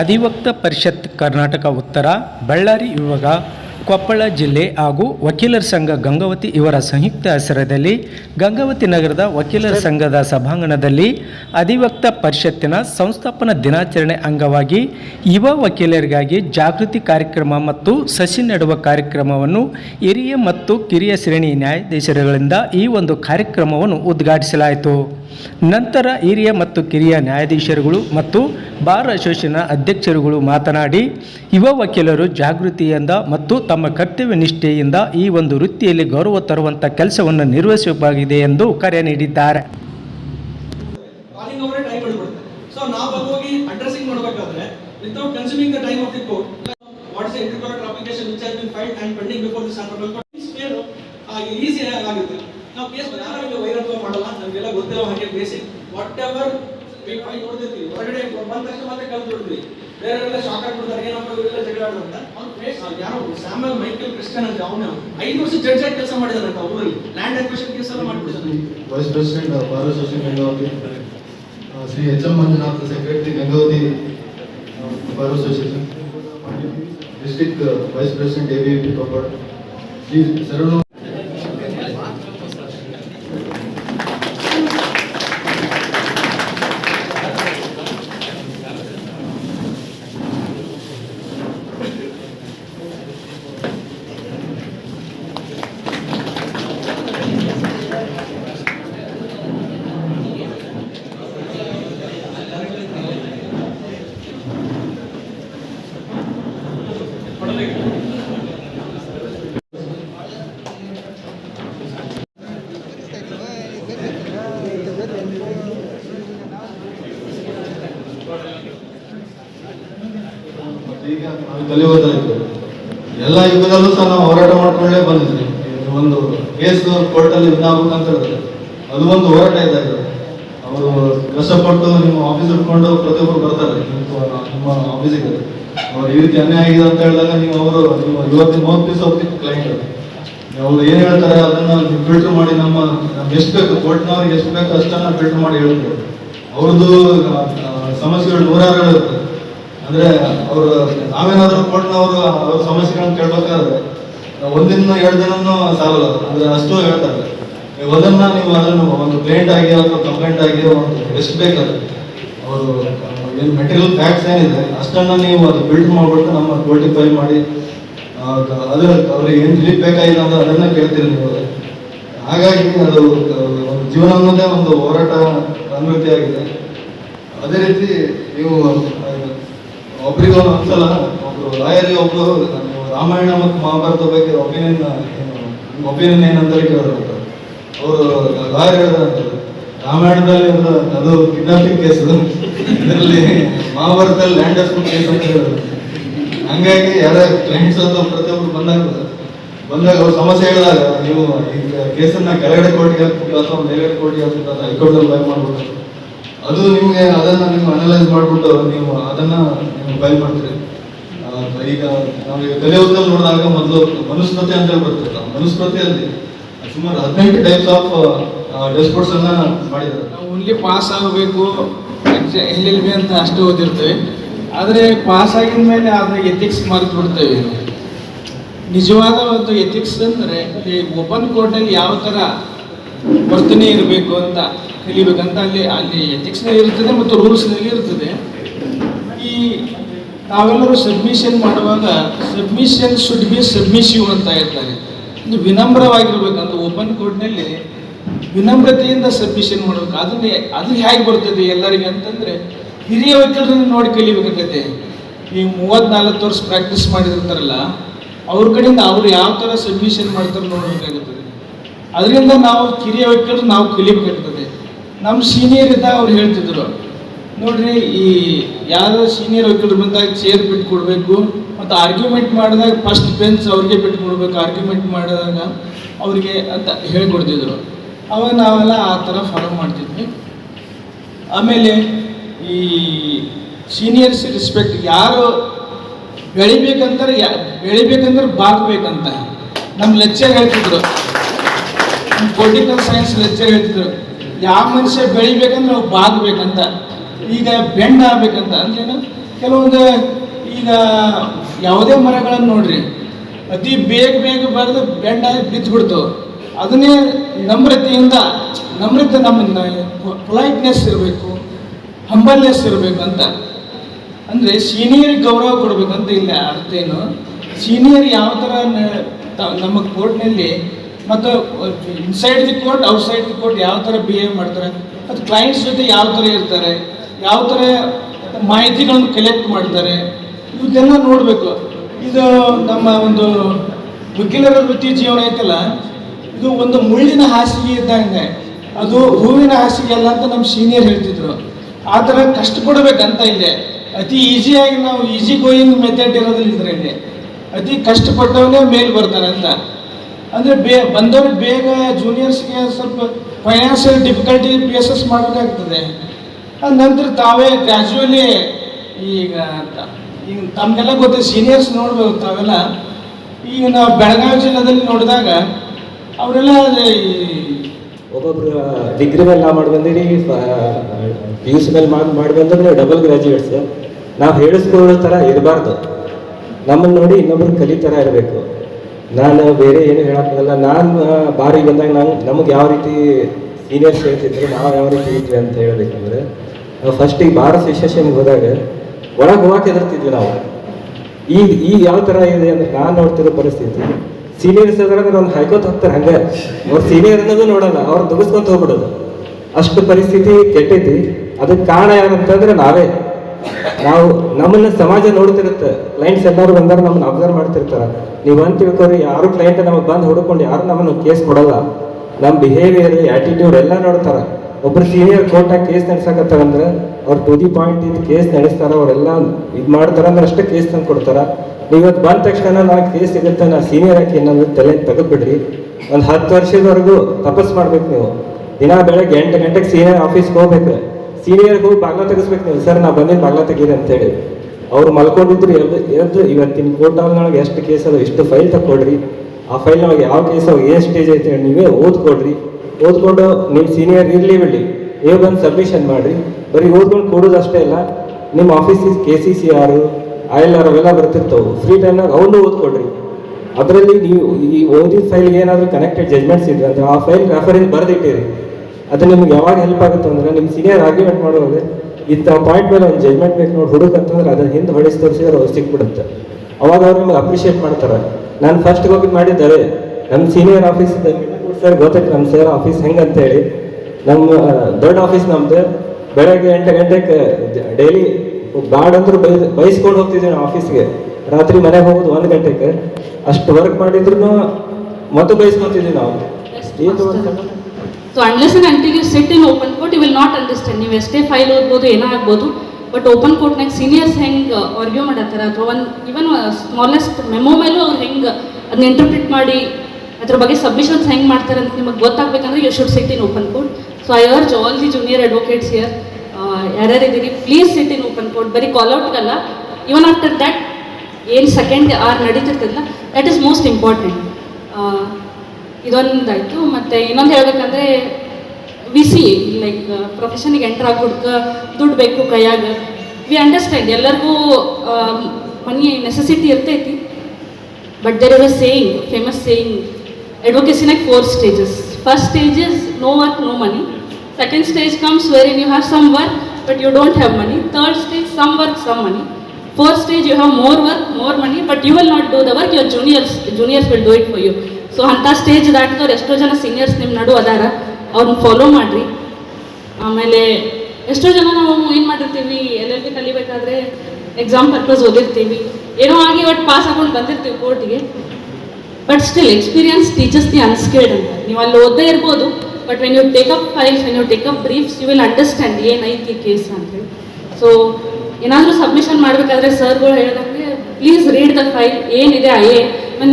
ಅಧಿವಕ್ತ ಪರಿಷತ್ ಕರ್ನಾಟಕ ಉತ್ತರ, ಬಳ್ಳಾರಿ ವಿಭಾಗ, ಕೊಪ್ಪಳ ಜಿಲ್ಲೆ ಹಾಗೂ ವಕೀಲರ ಸಂಘ ಗಂಗಾವತಿ ಇವರ ಸಂಯುಕ್ತ ಹೆಸರದಲ್ಲಿ ಗಂಗಾವತಿ ನಗರದ ವಕೀಲರ ಸಂಘದ ಸಭಾಂಗಣದಲ್ಲಿ ಅಧಿವಕ್ತ ಪರಿಷತ್ತಿನ ಸಂಸ್ಥಾಪನಾ ದಿನಾಚರಣೆ ಅಂಗವಾಗಿ ಯುವ ವಕೀಲರಿಗಾಗಿ ಜಾಗೃತಿ ಕಾರ್ಯಕ್ರಮ ಮತ್ತು ಸಸಿ ನೆಡುವ ಕಾರ್ಯಕ್ರಮವನ್ನು ಹಿರಿಯ ಮತ್ತು ಕಿರಿಯ ಶ್ರೇಣಿ ನ್ಯಾಯಾಧೀಶರುಗಳಿಂದ ಈ ಒಂದು ಕಾರ್ಯಕ್ರಮವನ್ನು ಉದ್ಘಾಟಿಸಲಾಯಿತು. ನಂತರ ಹಿರಿಯ ಮತ್ತು ಕಿರಿಯ ನ್ಯಾಯಾಧೀಶರುಗಳು ಮತ್ತು ಬಾರ್ ಅಸೋಸಿಯೇಷನ್ನ ಅಧ್ಯಕ್ಷರುಗಳು ಮಾತನಾಡಿ, ಯುವ ವಕೀಲರು ಜಾಗೃತಿಯಿಂದ ಮತ್ತು ತಮ್ಮ ಕರ್ತವ್ಯ ನಿಷ್ಠೆಯಿಂದ ಈ ಒಂದು ವೃತ್ತಿಯಲ್ಲಿ ಗೌರವ ತರುವಂಥ ಕೆಲಸವನ್ನು ನಿರ್ವಹಿಸಬೇಕಾಗಿದೆ ಎಂದು ಕರೆ ನೀಡಿದ್ದಾರೆ. ಕೇಸ್ ಯಾರು ಇಲ್ಲಿ ವೈರತ್ವ ಮಾಡಲ್ಲ ನಮಗೆಲ್ಲ ಗೊತ್ತಿರೋ ಹಾಗೆ ಬೇಸಿಕ್ ವಾಟ್ ಎವರ್ ಫೈಲ್ ನೋಡ್ತಿರ್ತೀವಿ. ಹೊರಗಡೆ ಬಂದ ತಕ್ಷಣ ಮತ್ತೆ ಕಲ್ತು ಬಿಡ್ತೀವಿ. ಬೇರೆಯವರೆಲ್ಲ ಶಾಕ್ ಆಗ್ಬಿಡ್ತಾರೆ ಏನಪ್ಪ ಇವರೆಲ್ಲ ಜಗಳ ಆಡೋದಂತ? ಅವ್ನು ಫೇಸ್ ಯಾರೋ ಸ್ಯಾಮಲ್ ಮೈಕಲ್ ಕ್ರಿಸ್ಟನ್ ಅಂತ ಅವನು. ಐದು ವರ್ಷ ಜಡ್ಜ್ ಆಗಿ ಕೆಲಸ ಮಾಡಿದಾರಂತ ಊರಲ್ಲಿ ಲ್ಯಾಂಡ್ ಅಕ್ವಿಷನ್ ಕೇಸ್ ಎಲ್ಲ ಮಾಡ್ಬಿಡ್ತಾನೆ vice president bar association Gangavathi Shri H M Manjunath secretary Gangavathi bar association district vice president A B P Shri Sharanu ಈಗ ನಾವು ಎಲ್ಲ ಯುಗದಲ್ಲೂ ಸಹ ನಾವು ಹೋರಾಟ ಮಾಡ್ಕೊಂಡೇ ಬಂದಿದ್ವಿ. ಒಂದು ಕೇಸ್ ಕೋರ್ಟಲ್ಲಿ ವಿನ್ ಆಗ್ಬೇಕಂತ ಹೇಳಿದ್ರೆ ಅದು ಒಂದು ಹೋರಾಟ ಇದ್ದಾರೆ ಅವರು ಕಷ್ಟಪಟ್ಟು ನಿಮ್ಮ ಆಫೀಸ್ ಇಟ್ಕೊಂಡು ಪ್ರತಿಯೊಬ್ಬರು ಬರ್ತಾರೆ. ನಿಮ್ಮ ಆಫೀಸಿಗೆ ಅವ್ರು ಈ ರೀತಿ ಅನ್ಯಾಯ ಆಗಿದೆ ಅಂತ ಹೇಳಿದಾಗ ನೀವು ಅವರು ನಿಮ್ಮ ಇವತ್ತಿನ ಮೂವತ್ತು ದಿವಸ ಕ್ಲೈಂಟ್ ಅವ್ರು ಏನ್ ಹೇಳ್ತಾರೆ, ಅದನ್ನ ಫಿಲ್ಟರ್ ಮಾಡಿ ನಮ್ಮ ಎಷ್ಟು ಬೇಕು ಕೋರ್ಟ್ನವ್ರಿಗೆ ಎಷ್ಟು ಬೇಕು ಅಷ್ಟನ್ನ ಫಿಲ್ಟರ್ ಮಾಡಿ ಹೇಳ್ಬೋದು. ಅವ್ರದ್ದು ಸಮಸ್ಯೆಗಳು ನೂರಾರು ಇರುತ್ತೆ. ಅಂದ್ರೆ ಅವರು, ನಾವೇನಾದ್ರೂ ಕೋರ್ಟ್ನವರು ಅವ್ರ ಸಮಸ್ಯೆಗಳನ್ನ ಕೇಳ್ಬೇಕಾದ್ರೆ ಒಂದಿನ, ಎರಡು ದಿನನೂ ಸಾಲಲ್ಲ, ಅಂದ್ರೆ ಅಷ್ಟು ಹೇಳ್ತಾರೆ. ಅದನ್ನ ನೀವು ಅದನ್ನು ಒಂದು ಕ್ಲೈಂಟ್ ಆಗಿ ಅಥವಾ ಕಂಪ್ಲೇಂಟ್ ಆಗಿ ಒಂದು ಎಷ್ಟು ಬೇಕಾದ್ರೆ, ಅವರು ಏನು ಮೆಟೀರಿಯಲ್ ಫ್ಯಾಕ್ಟ್ಸ್ ಏನಿದೆ, ಅಷ್ಟನ್ನ ನೀವು ಅದು ಬಿಲ್ಡ್ ಮಾಡ್ಬಿಟ್ಟು ನಮ್ಮ ಕ್ವಾಲಿಫೈ ಮಾಡಿ ಅದ್ರ ಅವ್ರಿಗೆ ಏನು ರಿಲೀಫ್ ಬೇಕಾಗಿದೆ ಅಂದ್ರೆ ಅದನ್ನ ಕೇಳ್ತೀರಿ ನೀವು. ಹಾಗಾಗಿ ಅದು ಜೀವನ ಅನ್ನೋದೇ ಒಂದು ಹೋರಾಟ ಅನುಭೂತಿ ಆಗಿದೆ. ಅದೇ ರೀತಿ ನೀವು ಒಬ್ರಿಗೆ ಒಂದ್ಸಲ ಒಬ್ರು ಲಾಯರ್ಗೆ ಒಬ್ರು ರಾಮಾಯಣ ಮತ್ತು ಮಹಾಭಾರತ ಬಗ್ಗೆ ಒಪಿನಿಯನ್ ಒಪಿನಿಯನ್ ಏನಂತ ಕೇಳಿದ್ರು ಅವರು ಲಾಯರ್ ರಾಮಾಯಣದಲ್ಲಿ ಅದು ಕಿಡ್ನಾಪಿಂಗ್ ಕೇಸ್ ಇದರಲ್ಲಿ ಮಹಾಭಾರತದಲ್ಲಿ ಲ್ಯಾಂಡ್ ಕೇಸ್ ಅಂತ ಹೇಳಿದ್ರು. ಹಂಗಾಗಿ ಯಾರ ಕ್ಲೈಂಟ್ಸ್ ಅಂತ ಪ್ರತಿಯೊಬ್ರು ಬಂದಾಗ ಬಂದಾಗ ಅವ್ರ ಸಮಸ್ಯೆ ಹೇಳಿದಾಗ ನೀವು ಈ ಕೇಸನ್ನ ಕೆಳಗಡೆ ಕೋರ್ಟ್ಗೆ ಹಾಕ್ಬೇಕು ಅಥವಾ ಮೇಲ್ಗಡೆ ಕೋರ್ಟ್ಗೆ ಹಾಕ್ಬೇಕು ಅಥವಾ ಹೈಕೋರ್ಟಲ್ಲಿ ಫೈಲ್ ಅದು ನಿಮಗೆ ಅದನ್ನ ನೀವು ಅನಲೈಸ್ ಮಾಡ್ಬಿಟ್ಟು ನೀವು ಅದನ್ನ ನೀವು ಫೈಲ್ ಮಾಡ್ತೀರಿ. ಈಗ ನಾವು ಈಗ ಉದ್ದಲ್ಲಿ ನೋಡಿದಾಗ ಮೊದಲು ಮನುಸ್ಮೃತಿ ಅಂತ ಹೇಳಿ ಬರ್ತಿಲ್ಲ ಮನುಸ್ಮೃತಿಯಲ್ಲಿ ಸುಮಾರು ಹದಿನೆಂಟು ಟೈಪ್ಸ್ ಆಫ್ ಡೆಸ್ಪೋರ್ಟ್ಸ್ ಅನ್ನ ಮಾಡಿದ್ದಾರೆ. ಓನ್ಲಿ ಪಾಸ್ ಆಗಬೇಕು ಎಲ್ ಎಲ್ ಬಿ ಅಂತ ಅಷ್ಟು ಓದಿರ್ತೇವೆ. ಆದರೆ ಪಾಸ್ ಆಗಿದ ಮೇಲೆ ಅದನ್ನ ಎಥಿಕ್ಸ್ ಮರೆತು ಬಿಡ್ತೇವೆ ನಿಜವಾದ ಒಂದು ಎಥಿಕ್ಸ್ ಅಂದರೆ ಈ ಓಪನ್ ಕೋರ್ಟಲ್ಲಿ ಯಾವ ಥರ ವರ್ತನೆ ಇರಬೇಕು ಅಂತ ಕಲಿಬೇಕಂತ ಅಲ್ಲಿ ಅಲ್ಲಿ ಎಥಿಕ್ಸ್ನಲ್ಲಿ ಇರ್ತದೆ ಮತ್ತು ರೂಲ್ಸ್ನಲ್ಲಿ ಇರ್ತದೆ. ಈ ನಾವೆಲ್ಲರೂ ಸಬ್ಮಿಷನ್ ಮಾಡುವಾಗ ಸಬ್ಮಿಷನ್ ಶುಡ್ ಬಿ ಸಬ್ಮಿಷಿವ್ ಅಂತ ಹೇಳ್ತಾರೆ. ಇದು ವಿನಮ್ರವಾಗಿರ್ಬೇಕಂತ ಓಪನ್ ಕೋರ್ಟ್ನಲ್ಲಿ ವಿನಮ್ರತೆಯಿಂದ ಸಬ್ಮಿಷನ್ ಮಾಡಬೇಕು. ಅದನ್ನೇ, ಅದು ಹೇಗೆ ಬರ್ತದೆ ಎಲ್ಲರಿಗೆ ಅಂತಂದ್ರೆ ಹಿರಿಯ ವಕೀಲರನ್ನ ನೋಡಿ ಕಲಿಬೇಕಾಗತ್ತೆ ಈ ಮೂವತ್ನಾಲ್ಕು ವರ್ಷ ಪ್ರಾಕ್ಟೀಸ್ ಮಾಡಿರ್ತಾರಲ್ಲ ಅವ್ರ ಕಡೆಯಿಂದ ಅವ್ರು ಯಾವ ಥರ ಸಬ್ಮಿಷನ್ ಮಾಡ್ತಾರೆ ನೋಡ್ಬೇಕಾಗುತ್ತದೆ. ಅದರಿಂದ ನಾವು ಕಿರಿಯ ವಕೀಲರು ನಾವು ಕಲಿಬೇಕಾಗ್ತದೆ. ನಮ್ಮ ಸೀನಿಯರ್ ಇದ್ದ ಅವ್ರು ಹೇಳ್ತಿದ್ರು, ನೋಡ್ರಿ ಈ ಯಾವ ಸೀನಿಯರ್ ವಕೀಲರು ಬಂದಾಗ ಚೇರ್ ಬಿಟ್ಟು ಕೊಡಬೇಕು, ಮತ್ತು ಆರ್ಗ್ಯುಮೆಂಟ್ ಮಾಡಿದಾಗ ಫಸ್ಟ್ ಬೆಂಚ್ ಅವ್ರಿಗೆ ಬಿಟ್ಟು ಕೊಡ್ಬೇಕು ಆರ್ಗ್ಯುಮೆಂಟ್ ಮಾಡಿದಾಗ ಅವ್ರಿಗೆ ಅಂತ ಹೇಳ್ಕೊಡ್ತಿದ್ರು. ಅವಾಗ ನಾವೆಲ್ಲ ಆ ಥರ ಫಾಲೋ ಮಾಡ್ತಿದ್ವಿ. ಆಮೇಲೆ ಈ ಸೀನಿಯರ್ಸ್ ರೆಸ್ಪೆಕ್ಟ್ ಯಾರು ಬೆಳಿಬೇಕಂದ್ರೆ ಯಾ, ಬೆಳಿಬೇಕಂದ್ರೆ ಬಾಗ್ಬೇಕಂತ ನಮ್ಮ ಲೆಕ್ಚರ್ ಹೇಳ್ತಿದ್ರು. ನಮ್ಮ ಪೊಲಿಟಿಕಲ್ ಸೈನ್ಸ್ ಲೆಕ್ಚರ್ ಹೇಳ್ತಿದ್ರು. ಯಾವ ಮನುಷ್ಯ ಬೆಳಿಬೇಕಂದ್ರೆ ಅವ್ರು ಬಾಗ್ಬೇಕಂತ ಈಗ ಬೆಂಡ್ ಆಗ್ಬೇಕಂತ. ಅಂದ್ರೇನು ಕೆಲವೊಂದು ಈಗ ಯಾವುದೇ ಮರಗಳನ್ನು ನೋಡ್ರಿ. ಅತಿ ಬೇಗ ಬೇಗ ಬರೆದು ಬೆಂಡಾಗಿ ಬಿದ್ದು ಬಿಡ್ತಾವೆ ಅದನ್ನೇ ನಮ್ರತೆಯಿಂದ, ನಮ್ರತೆ ನಮ್ಮ ಪೊಲೈಟ್ನೆಸ್ ಇರಬೇಕು. ಹಂಬಲ್ನೆಸ್ ಅಂತ ಅಂದರೆ ಸೀನಿಯರ್ ಗೌರವ ಕೊಡಬೇಕಂತ ಇಲ್ಲಿ ಅರ್ಥ ಏನು ಸೀನಿಯರ್ ಯಾವ ಥರ ನಮ್ಮ ಕೋರ್ಟ್ನಲ್ಲಿ ಮತ್ತು inside the court outside the court ಯಾವ ಥರ ಬಿಹೇವ್ ಮಾಡ್ತಾರೆ, ಮತ್ತು ಕ್ಲೈಂಟ್ಸ್ ಜೊತೆ ಯಾವ ಥರ ಇರ್ತಾರೆ, ಯಾವ ಥರ ಮಾಹಿತಿಗಳನ್ನು ಕಲೆಕ್ಟ್ ಮಾಡ್ತಾರೆ ಇದೆಲ್ಲ ನೋಡಬೇಕು. ಇದು ನಮ್ಮ ಒಂದು ವಕೀಲರ ವೃತ್ತಿ ಜೀವನ ಐತಲ್ಲ, ಇದು ಒಂದು ಮುಳ್ಳಿನ ಹಾಸಿಗೆ ಇದ್ದಂಗೆ, ಅದು ಹೂವಿನ ಹಾಸಿಗೆ ಅಲ್ಲ ಅಂತ ನಮ್ಮ ಸೀನಿಯರ್ ಹೇಳ್ತಿದ್ರು. ಆ ಥರ ಕಷ್ಟ ಪಡ್ಬೇಕಂತ ಇಲ್ಲಿ ಅತಿ ಈಸಿಯಾಗಿ ನಾವು ಈಸಿ ಗೋಯಿಂಗ್ ಮೆಥಡ್ ಇರೋದಿಲ್ಲ ಇಲ್ಲಿ ಅತಿ ಕಷ್ಟಪಟ್ಟವನೇ ಮೇಲೆ ಬರ್ತಾನೆ ಅಂತ. ಅಂದರೆ ಬೇ ಬಂದವ್ರಿಗೆ ಬೇಗ ಜೂನಿಯರ್ಸ್ಗೆ ಸ್ವಲ್ಪ ಫೈನಾನ್ಷಿಯಲ್ ಡಿಫಿಕಲ್ಟಿ ಪ್ಲೇಸಸ್ ಮಾಡಬೇಕಾಗ್ತದೆ. ಅದ ನಂತರ ತಾವೇ ಗ್ರ್ಯಾಜುವಲಿ ಈಗ ಅಂತ. ಈಗ ತಮಗೆಲ್ಲ ಗೊತ್ತಿದೆ ಸೀನಿಯರ್ಸ್ ನೋಡ್ಬೇಕು ತಾವೆಲ್ಲ. ಈಗ ನಾವು ಬೆಳಗಾವಿ ಜಿಲ್ಲೆದಲ್ಲಿ ನೋಡಿದಾಗ, ಅವರೆಲ್ಲ ಒಬ್ಬೊಬ್ರು ಡಿಗ್ರಿ ಮೇಲೆ ನಾವು ಮಾಡಿ ಬಂದಿರಿ ಪಿ ಯು ಸಿ ಮೇಲೆ ಮಾಡಿ ಮಾಡಿ ಬಂದ್ರೆ ಡಬಲ್ ಗ್ರಾಜುಯೇಟ್ಸ್ ನಾವು ಹೇಳಿಸ್ಕೊಳ್ಳೋ ಥರ ಇರಬಾರ್ದು. ನಮ್ಮನ್ನು ನೋಡಿ ಇನ್ನೊಬ್ರು ಕಲಿ ಥರ ಇರಬೇಕು. ನಾನು ಬೇರೆ ಏನು ಹೇಳೋಕ್ಕಾಗಲ್ಲ. ನಾನು ಬಾರಿ ಬಂದಾಗ ನಾನು, ನಮಗೆ ಯಾವ ರೀತಿ ಸೀನಿಯರ್ಸ್ ಹೇಳ್ತಿದ್ರು ನಾವು ಯಾವ ರೀತಿ ಇದ್ವಿ ಅಂತ ಹೇಳಬೇಕಂದ್ರೆ ನಾವು ಫಸ್ಟಿಗೆ ಭಾರತ ವಿಶೇಷನ್ಗೆ ಹೋದಾಗ ಒಳಗೆ ಹೋಗಕ್ಕೆ ಹೆದರ್ತಿದ್ವಿ ನಾವು. ಈಗ ಈಗ ಯಾವ ಥರ ಇದೆ ಅಂದರೆ ನಾನು ನೋಡ್ತಿರೋ ಪರಿಸ್ಥಿತಿ ಸೀನಿಯರ್ಸ್ ಅದ್ರಾಗ ಒಂದು ಹಾಯ್ಕೋತ ಹೋಗ್ತಾರೆ ಹಂಗೆ. ಅವ್ರು ಸೀನಿಯರ್ ಅನ್ನೋದು ನೋಡಲ್ಲ ಅವ್ರು ದುಗಿಸ್ಕೊಂತ ಹೋಗ್ಬಿಡೋದು. ಅಷ್ಟು ಪರಿಸ್ಥಿತಿ ಕೆಟ್ಟೈತಿ. ಅದಕ್ಕೆ ಕಾರಣ ಯಾರಂತಂದ್ರೆ ನಾವೇ. ನಾವು ನಮ್ಮನ್ನ ಸಮಾಜ ನೋಡ್ತಿರುತ್ತೆ. ಕ್ಲೈಂಟ್ಸ್ ಎಲ್ಲರೂ ಬಂದಾಗ ನಮ್ಮನ್ನ ಅಬ್ಸರ್ವ್ ಮಾಡ್ತಿರ್ತಾರ. ನೀವು ಅಂತ ತಿಳ್ಕೊರಿ ಯಾರು ಕ್ಲೈಂಟ್ ನಮಗೆ ಬಂದು ಹುಡ್ಕೊಂಡು ಯಾರು ನಮ್ಮನ್ನು ಕೇಸ್ ಕೊಡಲ್ಲ. ನಮ್ಮ ಬಿಹೇವಿಯರ್ ಆಟಿಟ್ಯೂಡ್ ಎಲ್ಲ ನೋಡ್ತಾರ. ಒಬ್ರು ಸೀನಿಯರ್ ಕೋರ್ಟಾಗ ಕೇಸ್ ನಡೆಸಕತ್ತಾರಂದ್ರೆ, ಅವ್ರು ಟು ದಿ ಪಾಯಿಂಟ್ ಇದು ಕೇಸ್ ನಡೆಸ್ತಾರ, ಅವರೆಲ್ಲ ಇದು ಮಾಡ್ತಾರ ಅಂದ್ರೆ ಅಷ್ಟೇ ಕೇಸ್ ತಂದು ಕೊಡ್ತಾರ. ಇವತ್ತು ಬಂದ ತಕ್ಷಣ ನಾನು ಕೇಸ್ ಸಿಗುತ್ತೆ ನಾ ಸೀನಿಯರ್ ಆಗಿ ಏನಾದ್ರು ತಲೆ ತೆಗೆದ್ಬಿಡ್ರಿ ಒಂದು ಹತ್ತು ವರ್ಷದವರೆಗೂ ತಪಸ್ ಮಾಡ್ಬೇಕು ನೀವು. ದಿನ ಬೆಳಗ್ಗೆ ಎಂಟು ಗಂಟೆಗೆ ಸೀನಿಯರ್ ಆಫೀಸ್ಗೆ ಹೋಗ್ಬೇಕು. ಸೀನಿಯರ್ಗೆ ಹೋಗಿ ಬಾಗ್ಲ ತೆಗಿಸ್ಬೇಕು ನೀವು. ಸರ್, ನಾ ಬಂದಿದ್ದು ಬಾಗ್ಲ ತೆಗೀರಿ ಅಂತೇಳಿ ಅವ್ರು ಮಲ್ಕೊಂಡಿದ್ರು ಎದ್ದು ಎದ್ದು ಇವತ್ತಿನ ಕೋರ್ಟ್ ಹಾಲ್ನೊಳಗೆ ಎಷ್ಟು ಕೇಸ್ ಅದು ಇಷ್ಟು ಫೈಲ್ ತಗೊಳ್ರಿ ಆ ಫೈಲ್ನೊಳಗೆ ಯಾವ ಕೇಸ್ ಏನು ಸ್ಟೇಜ್ ಐತೆ ನೀವೇ ಓದ್ಕೊಡ್ರಿ ಓದ್ಕೊಂಡು ನಿಮ್ಮ ಸೀನಿಯರ್ ಇರಲಿ ಬಿಡಿ ನೀವು ಬಂದು ಸಬ್ಮಿಷನ್ ಮಾಡಿರಿ. ಬರೀ ಓದ್ಕೊಂಡು ಕೊಡೋದು ಅಷ್ಟೇ ಇಲ್ಲ ನಿಮ್ಮ ಆಫೀಸಿಗೆ ಕೆ ಸಿ ಸಿ ಆರು ಆರ್ ಅವೆಲ್ಲ ಬರ್ತಿರ್ತಾವೆ ಫ್ರೀ ಟೈಮ್ನಾಗ ಅವನು ಓದ್ಕೊಡ್ರಿ ಅದರಲ್ಲಿ ನೀವು ಈ ಓದಿದ ಫೈಲ್ಗೆ ಏನಾದರೂ ಕನೆಕ್ಟೆಡ್ ಜಜ್ಮೆಂಟ್ಸ್ ಇದ್ರೆ ಅಂದರೆ ಆ ಫೈಲ್ ರೆಫರೆನ್ಸ್ ಬರೆದಿಟ್ಟಿರಿ. ಅದು ನಿಮ್ಗೆ ಯಾವಾಗ ಹೆಲ್ಪ್ ಆಗುತ್ತೆ ಅಂದ್ರೆ ನಿಮ್ಮ ಸೀನಿಯರ್ ಆರ್ಗ್ಯುಮೆಂಟ್ ಮಾಡುವಾಗ ಇಂಥ ಪಾಯಿಂಟ್ ಮೇಲೆ ಒಂದು ಜಜ್ಮೆಂಟ್ ಬೇಕು ನೋಡಿ ಹುಡುಕಂತಂದ್ರೆ ಅದ್ರ ಹಿಂದೆ ಹೊಡಿಸಿ ತೋರಿಸಿದ್ರೆ ಅವ್ರು ಸಿಕ್ಬಿಡುತ್ತೆ ಅವಾಗ ಅವ್ರು ನಿಮ್ಗೆ ಅಪ್ರಿಷಿಯೇಟ್ ಮಾಡ್ತಾರೆ. ನಾನು ಫಸ್ಟ್ ಹೋಗಿ ಮಾಡಿದ್ದಾರೆ ನಮ್ಮ ಸೀನಿಯರ್ ಆಫೀಸ್ ಸರ್ ಗೊತ್ತೈತೆ ನಮ್ಮ ಸರ್ ಆಫೀಸ್ ಹೆಂಗೆ ಅಂತೇಳಿ ನಮ್ಮ ದೊಡ್ಡ ಆಫೀಸ್ ನಮ್ದು ಬೆಳಗ್ಗೆ ಎಂಟು ಗಂಟೆಗೆ ಡೈಲಿ ಬ್ಯಾಡ್ ಅಂದ್ರೂ ಬೈ ಬೈಸ್ಕೊಂಡು ಹೋಗ್ತಿದ್ದೇನೆ ಆಫೀಸ್ಗೆ. ರಾತ್ರಿ ಮನೆಗೆ ಹೋಗೋದು ಒಂದು ಗಂಟೆಗೆ. ಅಷ್ಟು ವರ್ಕ್ ಮಾಡಿದ್ರು ಮತ್ತೆ ಬಯಸ್ಕೊತಿದ್ವಿ ನಾವು. So unless and until you sit in open court you will not understand ನೀವು ಎಷ್ಟೇ ಫೈಲ್ ಓದ್ಬೋದು ಏನೋ ಆಗ್ಬೋದು. ಬಟ್ ಓಪನ್ ಕೋರ್ಟ್ನಾಗ ಸೀನಿಯರ್ಸ್ ಹೆಂಗೆ ಆರ್ಗ್ಯೂ ಮಾಡತ್ತಾರ? ಅಥವಾ ಒಂದು ಇವನ್ ಸ್ಮಾಲೆಸ್ಟ್ ಮೆಮೋ ಮೇಲೂ ಅವ್ರು ಹೆಂಗೆ ಅದನ್ನ ಇಂಟರ್ಪ್ರಿಟ್ ಮಾಡಿ ಅದ್ರ ಬಗ್ಗೆ ಸಬ್ಮಿಷನ್ಸ್ ಹೆಂಗೆ ಮಾಡ್ತಾರೆ ಅಂತ ನಿಮಗೆ ಗೊತ್ತಾಗಬೇಕಂದ್ರೆ you should sit in open court so I urge all the junior advocates here ಯಾರ್ಯಾರು ಇದ್ದೀರಿ? Please sit in open court ಬರೀ ಕಾಲ್ಔಟ್ಗಲ್ಲ ಇವನ್ ಆಫ್ಟರ್ ದ್ಯಾಟ್ ಏನು ಸೆಕೆಂಡ್ ಆರ್ ನಡೀತಿರ್ತದಲ್ಲ ದ್ಯಾಟ್ ಈಸ್ ಮೋಸ್ಟ್ ಇಂಪಾರ್ಟೆಂಟ್ ಇದೊಂದಾಯಿತು. ಮತ್ತು ಇನ್ನೊಂದು ಹೇಳ್ಬೇಕಂದ್ರೆ ವಿ ಸಿ ಲೈಕ್ ಪ್ರೊಫೆಷನಿಗೆ ಎಂಟರ್ ಆಗ್ಬಿಡ್ಕ, ದುಡ್ಡು ಬೇಕು ಕೈಯಾಗ. ವಿ ಅಂಡರ್ಸ್ಟ್ಯಾಂಡ್ ಎಲ್ಲರಿಗೂ ಮನಿ ನೆಸೆಸಿಟಿ ಇರ್ತೈತಿ. But there is a saying famous saying ಅಡ್ವೊಕೇಸಿನಾಗ four stages first stages no work no money stage comes where in you have some work but you don't have money third stage some work some money fourth stage you have more work more money but you will not do the work your juniors juniors will do it for you so ಅಂಥ stage ದಾಟಿದವ್ರು ಎಷ್ಟೋ ಜನ seniors ನಿಮ್ಮ ನಡು ಅದಾರ. ಅವ್ರನ್ನ follow ಮಾಡಿರಿ. ಆಮೇಲೆ ಎಷ್ಟೋ ಜನ ನಾವು ಏನು ಮಾಡಿರ್ತೀವಿ? ಎಲ್ ಎಲ್ ಬಿ ಕಲಿಬೇಕಾದ್ರೆ ಎಕ್ಸಾಮ್ ಪರ್ಪಸ್ ಓದಿರ್ತೀವಿ. ಏನೋ ಆಗಿ ಒಟ್ಟು ಪಾಸ್ ಹಾಕೊಂಡು ಬಂದಿರ್ತೀವಿ ಕೋರ್ಟಿಗೆ but still experience teachers the unskilled ಅಂತ. ನೀವು ಅಲ್ಲಿ ಓದ್ದೇ ಇರ್ಬೋದು. But when you take up files when you take up briefs you will understand ಏನೈತಿ ಕೇಸ್ ಅಂತೇಳಿ ಸೊ ಏನಾದರೂ ಸಬ್ಮಿಷನ್ ಮಾಡಬೇಕಾದ್ರೆ ಸರ್ಗಳು ಹೇಳಿದಂಗೆ ಪ್ಲೀಸ್ ರೀಡ್ ದ ಫೈಲ್ ಏನಿದೆ ಐ ಎ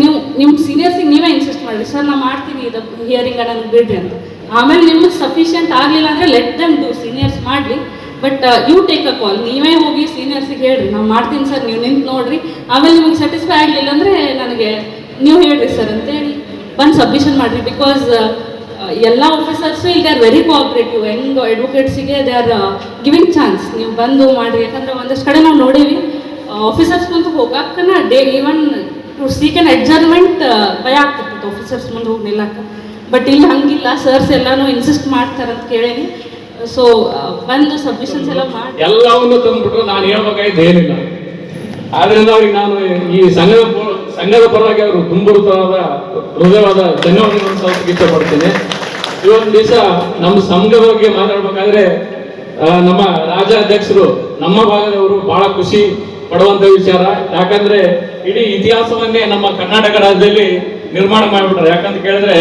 ನೀವು ನಿಮ್ಮ ಸೀನಿಯರ್ಸಿಗೆ ನೀವೇ ಇನ್ಸಿಸ್ಟ್ ಮಾಡಿರಿ. ಸರ್ ನಾವು ಮಾಡ್ತೀನಿ ಇದು ಹಿಯರಿಂಗ್ ನನಗೆ ಬಿಡ್ರಿ ಅಂತ. ಆಮೇಲೆ ನಿಮಗೆ ಸಫಿಷಿಯಂಟ್ ಆಗಲಿಲ್ಲ ಅಂದರೆ ಲೆಟ್ ದಮ್ ಡೂ ಸೀನಿಯರ್ಸ್ ಮಾಡಲಿ but you take a call ನೀವೇ ಹೋಗಿ ಸೀನಿಯರ್ಸಿಗೆ ಹೇಳ್ರಿ. ನಾವು ಮಾಡ್ತೀನಿ ಸರ್, ನೀವು ನಿಂತು ನೋಡ್ರಿ. ಆಮೇಲೆ ನಿಮಗೆ ಸ್ಯಾಟಿಸ್ಫೈ ಆಗಲಿಲ್ಲ ಅಂದರೆ ನನಗೆ, ನೀವು ಹೇಳ್ರಿ ಸರ್, ಅಂತೇಳಿ. ಬಂದು ಸಬ್ಮಿಷನ್ ಮಾಡಿರಿ. ಬಿಕಾಸ್ ಎಲ್ಲ ಆಫೀಸರ್ಸು ಈಗ ಆರ್ ವೆರಿ ಕೋಆಪ್ರೇಟಿವ್ ಹೆಂಗ್ ಅಡ್ವೊಕೇಟ್ಸಿಗೆ ದೇ ಆರ್ ಗಿವಿಂಗ್ ಚಾನ್ಸ್ ನೀವು ಬಂದು ಮಾಡಿರಿ. ಯಾಕಂದ್ರೆ ಒಂದಷ್ಟು ಕಡೆ ನಾವು ನೋಡೀವಿ ಆಫೀಸರ್ಸ್ ಮುಂದೆ ಹೋಗಾಕನ they even to seek an adjournment ಭಯ ಆಗ್ತಿರ್ತೈತೆ ಆಫೀಸರ್ಸ್ ಮುಂದೆ ಹೋಗಿ ನಿಲ್ಲಕ್ಕೆ ಬಟ್ ಇಲ್ಲಿ ಹಂಗಿಲ್ಲ. ಸರ್ಸ್ ಎಲ್ಲಾನು ಇನ್ಸಿಸ್ಟ್ ಮಾಡ್ತಾರೆ ಅಂತ ಕೇಳೇನಿ. ಸೊ ಬಂದು ಸಬ್ಮಿಷನ್ಸ್ ಎಲ್ಲ ಮಾಡಿ. ಎಲ್ಲವನ್ನು ತಂದ್ಬಿಟ್ರು ನಾನು ಹೇಳ್ಬೇಕಾಯ್ತು ಏನಿಲ್ಲ. ಆದ್ರಿಂದ ಅವ್ರಿಗೆ ನಾನು ಈ ಸಂಘದ ಸಂಘದ ಪರವಾಗಿ ಅವರು ತುಂಬುರುತವಾದ, ಹೃದಯವಾದ ಧನ್ಯವಾದಗಳನ್ನು ಸಲ್ಲಿಸಕ್ಕೆ ಇಷ್ಟಪಡ್ತೀನಿ. ಇವತ್ತು ದಿವಸ ನಮ್ಮ ಸಂಘದ ಬಗ್ಗೆ ಮಾತಾಡ್ಬೇಕಾದ್ರೆ ನಮ್ಮ ರಾಜ್ಯಾಧ್ಯಕ್ಷರು, ನಮ್ಮ ಭಾಗದವರು ಬಹಳ ಖುಷಿ ಪಡುವಂತ ವಿಚಾರ. ಯಾಕಂದ್ರೆ ಇಡೀ ಇತಿಹಾಸವನ್ನೇ ನಮ್ಮ ಕರ್ನಾಟಕ ರಾಜ್ಯದಲ್ಲಿ ನಿರ್ಮಾಣ ಮಾಡಿಬಿಟ್ರೆ. ಯಾಕಂತ ಕೇಳಿದ್ರೆ,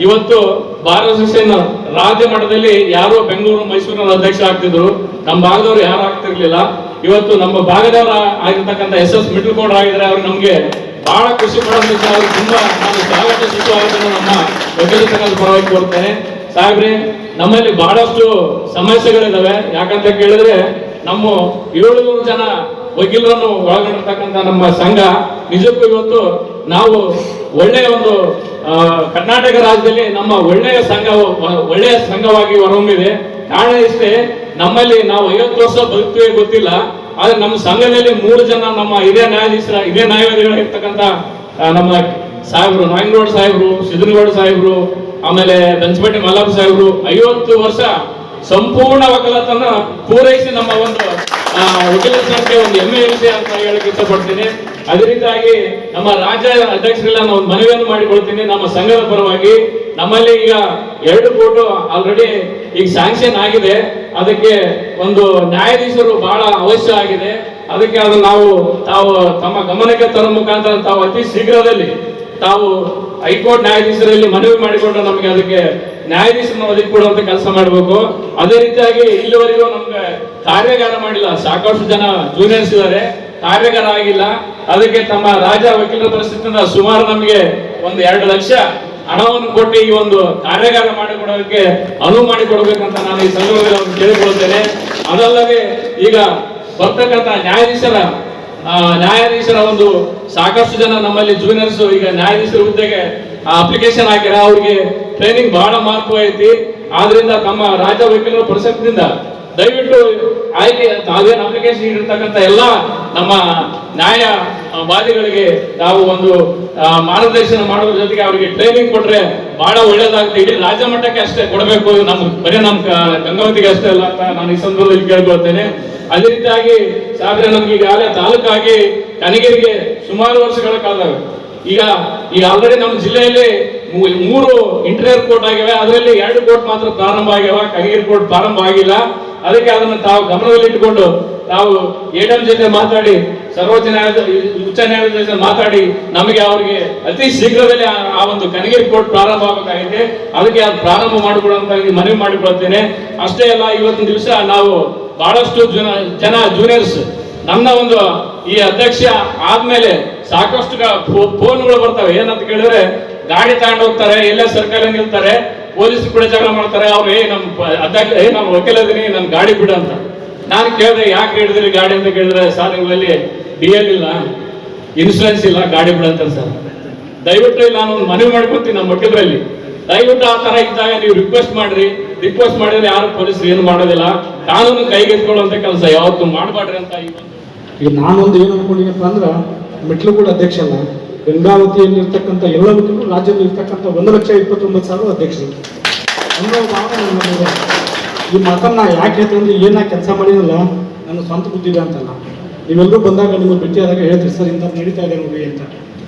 ಇವತ್ತು ಭಾರತ ರಾಜ್ಯ ಮಟ್ಟದಲ್ಲಿ ಯಾರು ಬೆಂಗಳೂರು ಮೈಸೂರಿನ ಅಧ್ಯಕ್ಷ ಆಗ್ತಿದ್ರು. ನಮ್ಮ ಭಾಗದವರು ಯಾರು ಆಗ್ತಿರ್ಲಿಲ್ಲ. ಇವತ್ತು ನಮ್ಮ ಭಾಗದವರ ಆಗಿರ್ತಕ್ಕಂಥ ಎಸ್ ಎಸ್ ಮಿಡ್ಲ್ ಕೋಡ್ ಆಗಿದ್ರೆ ಅವ್ರು ನಮ್ಗೆ ಬಹಳ ಖುಷಿ ವಿಷಯ. ಅವ್ರಿಗೆ ತುಂಬಾ ನಾನು ಸ್ವಾಗತ ಸುಸ್ವಾಗತವನ್ನು ನಮ್ಮ ಬೆಂಗಳೂರು ಪರವಾಗಿ ಕೊಡ್ತೇನೆ. ಸಾಹೇಬ್ರೆ, ನಮ್ಮಲ್ಲಿ ಬಹಳಷ್ಟು ಸಮಸ್ಯೆಗಳಿದಾವೆ. ಯಾಕಂತ ಕೇಳಿದ್ರೆ ನಮ್ಮ ಏಳುನೂರು ಜನ ವಕೀಲರನ್ನು ಒಳಗೊಂಡಿರ್ತಕ್ಕಂಥ ನಮ್ಮ ಸಂಘ ನಿಜಕ್ಕೂ ಇವತ್ತು ನಾವು ಒಳ್ಳೆಯ ಒಂದು ಕರ್ನಾಟಕ ರಾಜ್ಯದಲ್ಲಿ ನಮ್ಮ ಒಳ್ಳೆಯ ಸಂಘ ಒಳ್ಳೆಯ ಸಂಘವಾಗಿ ಹೊರಹೊಮ್ಮಿದೆ. ಕಾರಣ ಇಷ್ಟೇ, ನಮ್ಮಲ್ಲಿ ನಾವು ಐವತ್ತು ವರ್ಷ ಬದುಕ್ತೀವಿ ಗೊತ್ತಿಲ್ಲ. ಆದ್ರೆ ನಮ್ಮ ಸಂಘದಲ್ಲಿ ಮೂರು ಜನ ನಮ್ಮ ಹಿರಿಯ ನ್ಯಾಯಾಧೀಶರ ಹಿರಿಯ ನ್ಯಾಯವಾದಿಗಳಿರ್ತಕ್ಕಂಥ ಆ, ನಮ್ಮ ಸಾಹೇಬರು ನಾಯಂಗೌಡ ಸಾಹೇಬರು ಸಿದ್ದನಗೌಡ ಸಾಹೇಬರು ಆಮೇಲೆ ಬೆಂಚಪಟ್ಟಿ ಮಲ್ಲಪ್ಪ ಸಾಹೇಬರು ಐವತ್ತು ವರ್ಷ ಸಂಪೂರ್ಣ ವಕಾಲತನ್ನ ಪೂರೈಸಿ ನಮ್ಮ ಒಂದು ವಕೀಲ ಸಂಖ್ಯೆ ಒಂದು ಹೆಮ್ಮೆ ವಿಷಯ ಅಂತ ಹೇಳಕ್ ಇಷ್ಟಪಡ್ತೀನಿ. ಅದೇ ರೀತಿಯಾಗಿ ನಮ್ಮ ರಾಜ್ಯ ಅಧ್ಯಕ್ಷರೆಲ್ಲ ನಾವು ಮನವಿಯನ್ನು ಮಾಡಿಕೊಳ್ತೀನಿ. ನಮ್ಮ ಸಂಘದ ಪರವಾಗಿ ನಮ್ಮಲ್ಲಿ ಈಗ ಎರಡು ಕೋಟು ಆಲ್ರೆಡಿ ಈಗ ಸ್ಯಾಂಕ್ಷನ್ ಆಗಿದೆ. ಅದಕ್ಕೆ ಒಂದು ನ್ಯಾಯಾಧೀಶರು ಬಹಳ ಅವಶ್ಯ ಆಗಿದೆ. ಅದಕ್ಕೆ ಅದು ನಾವು ತಾವು ತಮ್ಮ ಗಮನಕ್ಕೆ ತರೋ ಮುಖಾಂತರ ತಾವು ಅತಿ ಶೀಘ್ರದಲ್ಲಿ ತಾವು ಹೈಕೋರ್ಟ್ ನ್ಯಾಯಾಧೀಶರಲ್ಲಿ ಮನವಿ ಮಾಡಿಕೊಂಡು ನಮಗೆ ಅದಕ್ಕೆ ನ್ಯಾಯಾಧೀಶರನ್ನು ಒದಗಿಕೊಡುವಂತ ಕೆಲಸ ಮಾಡಬೇಕು. ಅದೇ ರೀತಿಯಾಗಿ ಇಲ್ಲಿವರೆಗೂ ನಮ್ಗೆ ಕಾರ್ಯಾಗಾರ ಮಾಡಿಲ್ಲ. ಸಾಕಷ್ಟು ಜನ ಜೂನಿಯರ್ಸ್ ಇದ್ದಾರೆ. ಕಾರ್ಯಾಗಾರ ಆಗಿಲ್ಲ. ಅದಕ್ಕೆ ತಮ್ಮ ರಾಜ ವಕೀಲರ ಪರಿಸ್ಥಿತಿಯಿಂದ ಸುಮಾರು ನಮಗೆ ಒಂದು ಎರಡು ಲಕ್ಷ ಹಣವನ್ನು ಕೊಟ್ಟು ಈ ಒಂದು ಕಾರ್ಯಾಗಾರ ಮಾಡಿಕೊಡೋದಕ್ಕೆ ಅನುವು ಮಾಡಿಕೊಡ್ಬೇಕಂತ ನಾನು ಈ ಸಂದರ್ಭದಲ್ಲಿ ಕೇಳಿಕೊಳ್ತೇನೆ ಅದಲ್ಲದೆ ಈಗ ಬರ್ತಕ್ಕಂಥ ನ್ಯಾಯಾಧೀಶರ ನ್ಯಾಯಾಧೀಶರ ಒಂದು ಸಾಕಷ್ಟು ಜನ ನಮ್ಮಲ್ಲಿ ಜೂನಿಯರ್ಸ್ ಈಗ ನ್ಯಾಯಾಧೀಶರ ಹುದ್ದೆಗೆ ಅಪ್ಲಿಕೇಶನ್ ಹಾಕ್ಯಾರ ಅವ್ರಿಗೆ ಟ್ರೈನಿಂಗ್ ಬಹಳ ಮಹತ್ವ ಐತಿ. ಆದ್ರಿಂದ ತಮ್ಮ ರಾಜ್ಯ ವಕೀಲರ ಪರಿಷತ್ನಿಂದ ದಯವಿಟ್ಟು ಆಯ್ಕೆ ತಾವೇನು ಅಪ್ಲಿಕೇಶನ್ ನೀಡಿರ್ತಕ್ಕಂಥ ಎಲ್ಲ ನಮ್ಮ ನ್ಯಾಯ ಆ, ವಾದಿಗಳಿಗೆ ನಾವು ಒಂದು ಮಾರ್ಗದರ್ಶನ ಮಾಡೋದ್ರ ಜೊತೆಗೆ ಅವರಿಗೆ ಟ್ರೈನಿಂಗ್ ಕೊಟ್ರೆ ಬಹಳ ಒಳ್ಳೇದಾಗುತ್ತೆ. ಇಡೀ ರಾಜ್ಯ ಮಟ್ಟಕ್ಕೆ ಅಷ್ಟೇ ಕೊಡಬೇಕು. ನಮ್ಮ ಬರೀ ನಮ್ಮ ಗಂಗಾವತಿಗೆ ಅಷ್ಟೇ ಅಲ್ಲ ಅಂತ ನಾನು ಈ ಸಂದರ್ಭದಲ್ಲಿ ಕೇಳ್ಕೊಳ್ತೇನೆ. ಅದೇ ರೀತಿಯಾಗಿ ಸಾಬ್ರೆ ನಮ್ಗೆ ಈಗಾಗಲೇ ತಾಲೂಕಾಗಿ ಕನಗಿರಿಗೆ ಸುಮಾರು ವರ್ಷಗಳ ಕಾಲ. ಈಗ ಈಗ ಆಲ್ರೆಡಿ ನಮ್ಮ ಜಿಲ್ಲೆಯಲ್ಲಿ ಮೂರು ಇಂಟೀರಿಯರ್ ಕೋರ್ಟ್ ಆಗಿವೆ. ಅದರಲ್ಲಿ ಎರಡು ಕೋರ್ಟ್ ಮಾತ್ರ ಪ್ರಾರಂಭ ಆಗ್ಯಾವ ಕಗೇರ್ ಕೋರ್ಟ್ ಪ್ರಾರಂಭ ಆಗಿಲ್ಲ. ಅದಕ್ಕೆ ಅದನ್ನು ತಾವು ಗಮನದಲ್ಲಿ ಇಟ್ಟುಕೊಂಡು ತಾವು ಎಡಂ ಜೊತೆ ಮಾತಾಡಿ, ಸರ್ವೋಚ್ಚ ನ್ಯಾಯಾಲಯ ಉಚ್ಚ ನ್ಯಾಯಾಲಯದ ಜೊತೆ ಮಾತಾಡಿ, ನಮಗೆ ಅವರಿಗೆ ಅತಿ ಶೀಘ್ರದಲ್ಲಿ ಆ- ಒಂದು ಕನಗಿರಿ ಕೋರ್ಟ್ ಪ್ರಾರಂಭ ಆಗಬೇಕಾಗಿದೆ ಅದಕ್ಕೆ ಅದು ಪ್ರಾರಂಭ ಮಾಡಿಕೊಡುವಂತ ಮನವಿ ಮಾಡಿಕೊಳ್ತೇನೆ. ಅಷ್ಟೇ ಅಲ್ಲ, ಇವತ್ತಿನ ದಿವಸ ನಾವು ಬಹಳಷ್ಟು ಜನ ಜನ ಜೂನಿಯರ್ಸ್ ನನ್ನ ಒಂದು ಈ ಅಧ್ಯಕ್ಷ ಆದ್ಮೇಲೆ ಸಾಕಷ್ಟು ಫೋನ್ಗಳು ಬರ್ತವೆ. ಏನಂತ ಕೇಳಿದ್ರೆ ಗಾಡಿ ತಗೊಂಡು ಹೋಗ್ತಾರೆ, ಎಲ್ಲ ಸರ್ಕಲ್ ನಿಲ್ತಾರೆ, ಪೊಲೀಸ್ ಕೂಡ ಜಗಳ ಮಾಡ್ತಾರೆ, ಅವ್ರು, ಏ, ನಮ್ ಅಧ್ಯಕ್ಷ, ಏ, ನಾನು ವಕೀಲ ಇದೀನಿ ನನ್ನ ಗಾಡಿ ಬಿಡು ಅಂತ. ನಾನು ಕೇಳಿದೆ, ಯಾಕೆ ಹಿಡಿದ್ರಿ ಗಾಡಿ ಅಂತ ಕೇಳಿದ್ರೆ, ಸರ್, ನಿಮ್ಮಲ್ಲಿ ಡಿ ಎಲ್ ಇಲ್ಲ ಇನ್ಶೂರೆನ್ಸ್ ಇಲ್ಲ, ಗಾಡಿ ಬಿಡಂತ ಸರ್. ದಯವಿಟ್ಟು ನಾನು ಒಂದು ಮನವಿ ಮಾಡ್ಕೊತೀನಿ ನಮ್ಮ ವಕೀಲರಲ್ಲಿ. ದಯವಿಟ್ಟು ಆ ತರ ಇದ್ದಾಗ ನೀವು ರಿಕ್ವೆಸ್ಟ್ ಮಾಡ್ರಿ. ರಿಕ್ವೆಸ್ಟ್ ಮಾಡಿದ್ರೆ ಯಾರು ಪೊಲೀಸ್ ಏನು ಮಾಡೋದಿಲ್ಲ. ಕಾನೂನು ಕೈಗೆತ್ಕೊಳ್ಳುವಂತ ಕೆಲಸ ಯಾವತ್ತು ಮಾಡಬೇಡ್ರಿ ಅಂತ ಈಗ ನಾನೊಂದು ಏನು ಅನ್ಕೊಂಡಿನಪ್ಪ ಅಂದ್ರೆ ಮೆಟ್ಲುಗೂಡ ಅಧ್ಯಕ್ಷ ಅಲ್ಲ. ಗಂಗಾವತಿಯಲ್ಲಿರ್ತಕ್ಕಂಥ ಎಲ್ಲ ರಾಜ್ಯದಲ್ಲಿ ಇರ್ತಕ್ಕಂಥ ಒಂದು ಲಕ್ಷ ಇಪ್ಪತ್ತೊಂಬತ್ತು ಸಾವಿರ ಅಧ್ಯಕ್ಷರು. ಅನ್ನೋ ಭಾವನೆ. ಈ ಮಾತನ್ನ ಯಾಕೆ ಹೇಳ್ತಂದ್ರೆ ಏನ ಕೆಲಸ ಮಾಡಿದಲ್ಲ ನನ್ನ ಸ್ವಂತ ಬುದ್ಧಿ ಇದೆ ಅಂತಲ್ಲ. ನೀವೆಲ್ಲರೂ ಬಂದಾಗ ನಿಮಗೆ ಭೇಟಿಯಾದಾಗ ಹೇಳ್ತೀರಿ, ಸರ್ ಇಂಥ ನಡೀತಾ ಇದೆ ನೋಡಿ ಅಂತ.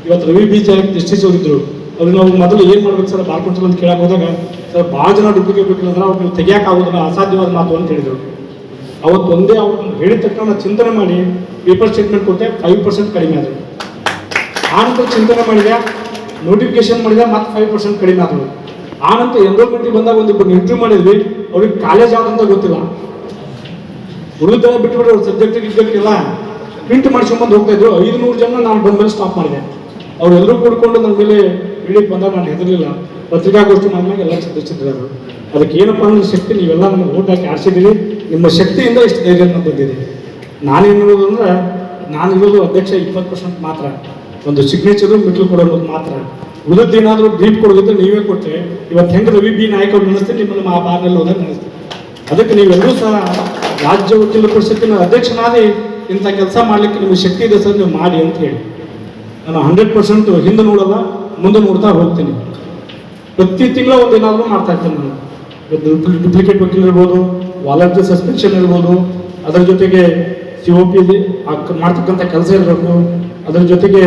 ಇವತ್ತು ರವಿ ಆಗಿ ಜಸ್ಟಿಸ್ ಹೋಗಿದ್ರು. ಅವ್ರಿಗೆ ನಾವು ಮೊದಲು ಏನು ಮಾಡ್ಬೇಕು ಸರ್ ಕೌನ್ಸಿಲ್ ಅಂತ ಕೇಳಕ್ ಹೋದಾಗ, ಸರ್ ಭಾಳ ಜನ ಡುಪ್ಲಿಕೇಟ್ ಬೇಕಿಲ್ಲ ಅವ್ರು ನೀವು ತೆಗಿಯಕ್ ಆಗೋದಿಲ್ಲ, ಅಸಾಧ್ಯವಾದ ಮಾತು ಅಂತ ಹೇಳಿದ್ರು. ಅವತ್ತು ಒಂದೇ ಅವ್ರು ಹೇಳಿದ ತಕ್ಷಣ ಚಿಂತನೆ ಮಾಡಿ ಪೇಪರ್ ಸ್ಟೇಟ್ಮೆಂಟ್ ಕೊಟ್ಟೆ ಫೈವ್ ಪರ್ಸೆಂಟ್ ಕಡಿಮೆ ಆದರು. ಆನಂತರ ಚಿಂತನೆ ಮಾಡಿದೆ ನೋಟಿಫಿಕೇಶನ್ ಮಾಡಿದೆ, ಮತ್ತೆ ಫೈವ್ ಪರ್ಸೆಂಟ್ ಕಡಿಮೆ ಆದರು ಆನಂತರ ಎನ್ರೋಲ್ಮೆಂಟಿಗೆ ಬಂದಾಗ ಒಂದು ಇಂಟರ್ವ್ಯೂ ಮಾಡಿದ್ವಿ. ಅವ್ರಿಗೆ ಕಾಲೇಜ್ ಯಾವ್ದಂತ ಗೊತ್ತಿಲ್ಲ. ಉಳಿದ ಬಿಟ್ಬಿಟ್ಟು ಅವ್ರ ಸಬ್ಜೆಕ್ಟ್ ಇದ್ದಕ್ಕೆಲ್ಲ ಪ್ರಿಂಟ್ ಮಾಡಿಸ್ಕೊಂಬಂದು ಹೋಗ್ತಾ ಇದ್ರು. ಐದುನೂರು ಜನ ನಾನು ಬಂದ ಮೇಲೆ ಸ್ಟಾಪ್ ಮಾಡಿದೆ. ಅವರೆಲ್ಲರೂ ಕೂಡ್ಕೊಂಡು ನನ್ನ ಮೇಲೆ ಇಳಿಕ್ ಬಂದಾಗ ನಾನು ಹೆದರಲಿಲ್ಲ. ಪತ್ರಿಕಾಗೋಷ್ಠಿ ಮಾಡಿದಾಗ ಎಲ್ಲ ಸದಸ್ಯರಿದ್ದಾರೆ. ಅದಕ್ಕೆ ಏನಪ್ಪ ಅಂದ್ರೆ ಶಕ್ತಿ, ನೀವೆಲ್ಲ ನಮಗೆ ಓಟ್ ಹಾಕಿ ಆರಿಸಿದ್ದೀರಿ. ನಿಮ್ಮ ಶಕ್ತಿಯಿಂದ ಇಷ್ಟು ಧೈರ್ಯ ಬಂದಿದೆ ಹೇಳೋದು ಅಂದ್ರೆ, ನಾನು ಇರೋದು ಅಧ್ಯಕ್ಷ ಇಪ್ಪತ್ತು ಪರ್ಸೆಂಟ್ ಮಾತ್ರ. ಒಂದು ಸಿಗ್ನೇಚರು ಮೆಟ್ಲು ಕೊಡೋದು ಮಾತ್ರ. ಉಳಿದದ್ದು ಏನಾದರೂ ಬ್ರೀಫ್ ಕೊಡೋದಿದ್ರೆ ನೀವೇ ಕೊಟ್ಟರೆ ಇವತ್ತು ಹೆಂಗೆ ರವಿ ಬಿ ನಾಯಕ್ ಅವ್ರು ನೆನೆಸ್ತೀನಿ ನಿಮ್ಮನ್ನು ಆ ಬಾರ್ನಲ್ಲಿ ಹೋದಾಗ ನೆನೆಸ್ತೀನಿ ಅದಕ್ಕೆ ನೀವೆಲ್ಲರೂ ಸಹ ರಾಜ್ಯ ವಕೀಲ ಪರಿಷತ್ತಿನ ಅಧ್ಯಕ್ಷನಾದಿ ಇಂಥ ಕೆಲಸ ಮಾಡಲಿಕ್ಕೆ ನಿಮಗೆ ಶಕ್ತಿ ಇದೆ ಸರ್, ನೀವು ಮಾಡಿ ಅಂತ ಹೇಳಿ. ನಾನು ಹಂಡ್ರೆಡ್ ಪರ್ಸೆಂಟ್ ಹಿಂದೆ ನೋಡಲ್ಲ, ಮುಂದೆ ನೋಡ್ತಾ ಹೋಗ್ತೀನಿ. ಪ್ರತಿ ತಿಂಗಳ ಒಂದು ಏನಾದರೂ ಮಾಡ್ತಾ ಇರ್ತೀನಿ ನಾನು. ಡುಪ್ಲಿಕೇಟ್ ವಕೀಲ್ ಇರ್ಬೋದು ವಾಲಂಟಿಯರ್ ಸಸ್ಪೆನ್ಷನ್ ಇರ್ಬೋದು, ಅದರ ಜೊತೆಗೆ ಸಿ ಒ ಪಿ ಮಾಡ್ತಕ್ಕಂಥ ಕೆಲಸ ಇರಬೇಕು. ಅದರ ಜೊತೆಗೆ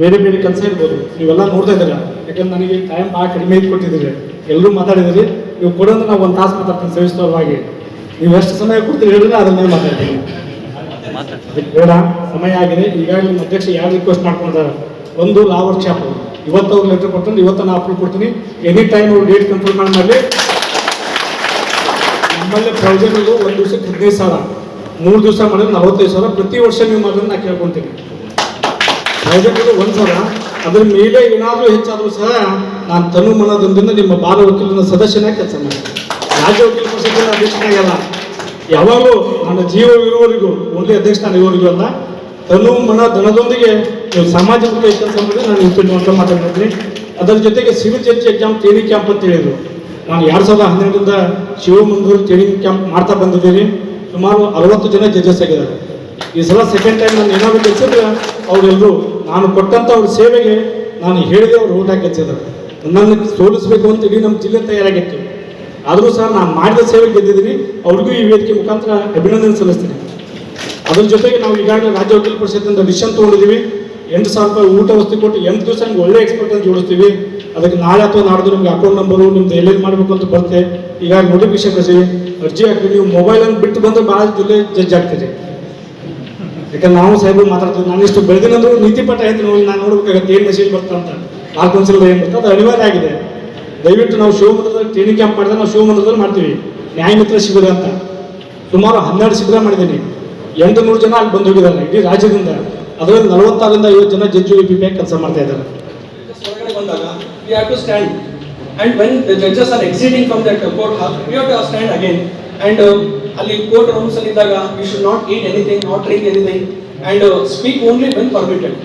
ಬೇರೆ ಬೇರೆ ಕೆಲಸ ಇರ್ಬೋದು. ನೀವೆಲ್ಲ ನೋಡ್ತಾ ಇದ್ದೀರಾ? ಯಾಕಂದ್ರೆ ನನಗೆ ಟೈಮ್ ಭಾಳ ಕಡಿಮೆ ಕೊಟ್ಟಿದ್ದೀರಿ. ಎಲ್ಲರೂ ಮಾತಾಡಿದಿರಿ ನೀವು ಕೊಡೋದ್ರೆ ನಾವು ಒಂದು ತಾಸು ಮಾತಾಡ್ತೀನಿ ಸವಿಸ್ತರವಾಗಿ. ನೀವು ಎಷ್ಟು ಸಮಯ ಕೊಡ್ತೀರಿ ಹೇಳಿದ್ರೆ ಅದ್ರ ಮೇಲೆ ಮಾತಾಡ್ತೀನಿ. ಬೇಡ ಸಮಯ ಆಗಿದೆ. ಈಗಾಗಲೇ ನಿಮ್ಮ ಅಧ್ಯಕ್ಷ ಯಾರು ರಿಕ್ವೆಸ್ಟ್ ಮಾಡ್ಕೊಂಡಾರೆ ಒಂದು ಲಾ ವರ್ಕ್ಶಾಪ್ ಇವತ್ತು ಅವ್ರು ಲೆಟರ್ ಕೊಡ್ತೀನಿ ಇವತ್ತು ನಾನು ಅಪ್ರೂವ್ ಕೊಡ್ತೀನಿ. ಎನಿ ಟೈಮ್ ಅವ್ರು ಡೇಟ್ ಕನ್ಫರ್ಮ್ ಮಾಡಿ ಮಾಡಲಿ. ನಮ್ಮಲ್ಲಿ ಪ್ರಯೋಜನಗಳು ಒಂದು ದಿವಸಕ್ಕೆ ಹದಿನೈದು ಸಾವಿರ. ಮೂರು ದಿವಸ ಮಾಡಿದ್ರೆ ನಲವತ್ತೈದು ಸಾವಿರ. ಪ್ರತಿ ವರ್ಷ ನೀವು ಮಾಡಿದ್ರೆ ನಾನು ಕೇಳ್ಕೊತೀನಿ. ಒಂದ್ಸಲ ಒಂದು ಸಲ, ಅದ್ರ ಮೇಲೆ ಏನಾದರೂ ಹೆಚ್ಚಾದರೂ ಸಹ ನಾನು ತನು ಮನದಿಂದ ನಿಮ್ಮ ಬಾಲ ವಕೀಲನ ಸದಸ್ಯನಾಗಿ ಕೆಲಸ ಮಾಡ್ತೀನಿ. ರಾಜ್ಯ ವಕೀಲ ಪರಿಷತ್ತಿನ ಅಧ್ಯಕ್ಷನಾಗಲ್ಲ ಯಾವಾಗಲೂ ನನ್ನ ಜೀವ ಇರುವವರಿಗೂ ಓನ್ಲಿ ಅಧ್ಯಕ್ಷ ನಾನು ಇರುವವರಿಗೂ ಅಲ್ಲ, ತನು ಮನ ಧನದೊಂದಿಗೆ ನೀವು ಸಾಮಾಜಿಕ ಕೆಲಸ ಮಾಡಿದ್ರೆ ನಾನು ಇಂಪೇಟ್ ಅಂತ ಮಾತಾಡ್ತೀನಿ. ಅದರ ಜೊತೆಗೆ civil judge exam training camp ಅಂತ ಹೇಳಿದ್ರು. ನಾನು ಎರಡು ಸಾವಿರದ ಹನ್ನೆರಡರಿಂದ ಶಿವಮಂಗೂರು ಟ್ರೈನಿಂಗ್ ಕ್ಯಾಂಪ್ ಮಾಡ್ತಾ ಬಂದಿದ್ದೀನಿ. ಸುಮಾರು ಅರವತ್ತು ಜನ ಜಡ್ಜಸ್ ಆಗಿದ್ದಾರೆ. ಈ ಸಲ ಸೆಕೆಂಡ್ ಟೈಮ್ ನಾನು ಏನಾದರೂ ಕೆಲಸ ಅವರೆಲ್ಲರೂ ನಾನು ಕೊಟ್ಟಂಥ ಅವ್ರ ಸೇವೆಗೆ ನಾನು ಹೇಳಿದೆ ಅವ್ರು ಊಟ ಹಾಕಿ ನನ್ನ ಸೋಲಿಸಬೇಕು ಅಂತ ಇಡೀ ನಮ್ಮ ಜಿಲ್ಲೆ ತಯಾರಾಗಿತ್ತು. ಆದರೂ ಸಹ ನಾನು ಮಾಡಿದ ಸೇವೆ ಗೆದ್ದಿದ್ದೀನಿ. ಅವ್ರಿಗೂ ಈ ವೇದಿಕೆ ಮುಖಾಂತರ ಅಭಿನಂದನೆ ಸಲ್ಲಿಸ್ತೀನಿ. ಅದ್ರ ಜೊತೆಗೆ ನಾವು ಈಗಾಗಲೇ ರಾಜ್ಯ ವಕೀಲ ಪರಿಷತ್ತಿಂದ ಡಿಸಿಷನ್ ತೊಗೊಂಡಿದ್ದೀವಿ. ಎಂಟು ಸಾವಿರ ರೂಪಾಯಿ ಊಟ ವಸ್ತು ಕೊಟ್ಟು ಎಂಟು ದಿವಸ ನಿಮ್ಗೆ ಒಳ್ಳೆ ಎಕ್ಸ್ಪರ್ಟ್ ಅಂತ ಜೋಡಿಸ್ತೀವಿ. ಅದಕ್ಕೆ ನಾಳೆ ಅಥವಾ ನಾಡ್ದು ನಿಮ್ಗೆ ಅಕೌಂಟ್ ನಂಬರು ನಿಮ್ದು ಎಲ್ಲೆಲ್ಲಿ ಮಾಡಬೇಕು ಅಂತ ಬರುತ್ತೆ ಈಗ ನೋಟಿಫಿಕೇಶನ್ ಕಳಿಸಿ ಅರ್ಜಿ ಹಾಕಿ ನೀವು ಮೊಬೈಲನ್ನು ಬಿಟ್ಟು ಬಂದ್ರೆ ಭಾಳ ಜಿಲ್ಲೆ ಜಡ್ಜ್ ಆಗ್ತೀರಿ ಯಾಕಂದ್ರೆ ನಾವು ಸಾಹೇಬರು ಮಾತಾಡ್ತೀವಿ ನಾನು ಇಷ್ಟು ಬೆಳೆದಿನಂದ್ರೂ ನೀತಿ ಪಟ್ಟ ಆಯ್ತು ನೋಡಿ ನಾನು ನೋಡ್ಬೇಕಾಗತ್ತೆ ಏನು ಮೆಸೇಜ್ ಬರ್ತಂತ ನಾಲ್ಕು ಕೌನ್ಸಿಲ್ ಏನು ಬರ್ತದೆ? ಅದು ಅನಿವಾರ್ಯ ಆಗಿದೆ. ದಯವಿಟ್ಟು ನಾವು ಶಿವಮೊಗ್ಗದಲ್ಲಿ ಟ್ರೈನಿಂಗ್ ಕ್ಯಾಂಪ್ ಮಾಡಿದ್ರೆ ನಾವು ಶಿವಮೊಗ್ಗದಲ್ಲಿ ಮಾಡ್ತೀವಿ. ನ್ಯಾಯಮಿತ್ರ ಶಿಬಿರ ಅಂತ. ಸುಮಾರು ಹನ್ನೆರಡು ಶಿಬಿರ ಮಾಡಿದ್ದೀನಿ. ಎಂಟು ನೂರು ಜನ ಅಲ್ಲಿ ಬಂದು ಹೋಗಿದ್ದಾರೆ. ಇಡೀ ರಾಜ್ಯದಿಂದ. ಅದರಲ್ಲಿ ನಲವತ್ತಾರರಿಂದ ಐವತ್ತು ಜನ ಜಡ್ಜು ಎ ಪಿ ಕೆಲಸ ಮಾಡ್ತಾ ಇದ್ದಾರೆ. To and when the judges are exiting from uh, court we have to stand again. And uh, ಅಲ್ಲಿ ಕೋರ್ಟ್ ರೂಮ್ಸ್ ಅಲ್ಲಿ ಇದ್ದಾಗ you should not eat anything not drink anything and speak only when permitted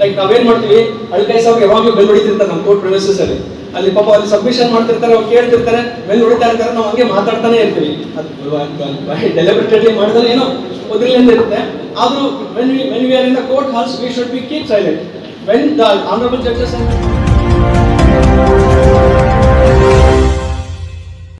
like ನಾವೇನ್ ಮಾಡ್ತೀವಿ ಅಳ್ಕಾಯಿ ಸಾವಿರ ಯಾವಾಗಲೂ bell ಹೊಡಿತಿರ್ತಾರೆ ನಮ್ಮ court process ಅಲ್ಲಿ. ಅಲ್ಲಿ ಪಾಪ ಅಲ್ಲಿ ಸಬ್ಮಿಷನ್ ಮಾಡ್ತಿರ್ತಾರೆ, ಅವ್ರು ಕೇಳ್ತಿರ್ತಾರೆ ಬೆಲ್ ಹೊಡಿತಾ ಇರ್ತಾರೆ, ನಾವು ಹಂಗೆ ಮಾತಾಡ್ತಾನೆ ಇರ್ತೀವಿ. ಡೆಲಿಬ್ರೇಟೆಡ್ಲಿ ಮಾಡಿದ್ರೆ ಏನೋ ಒದ್ರಿಲಿಂದ ಇರುತ್ತೆ. ಆದ್ರೂ when we, when we are in the court halls we should be keep silent. When the honorable judges and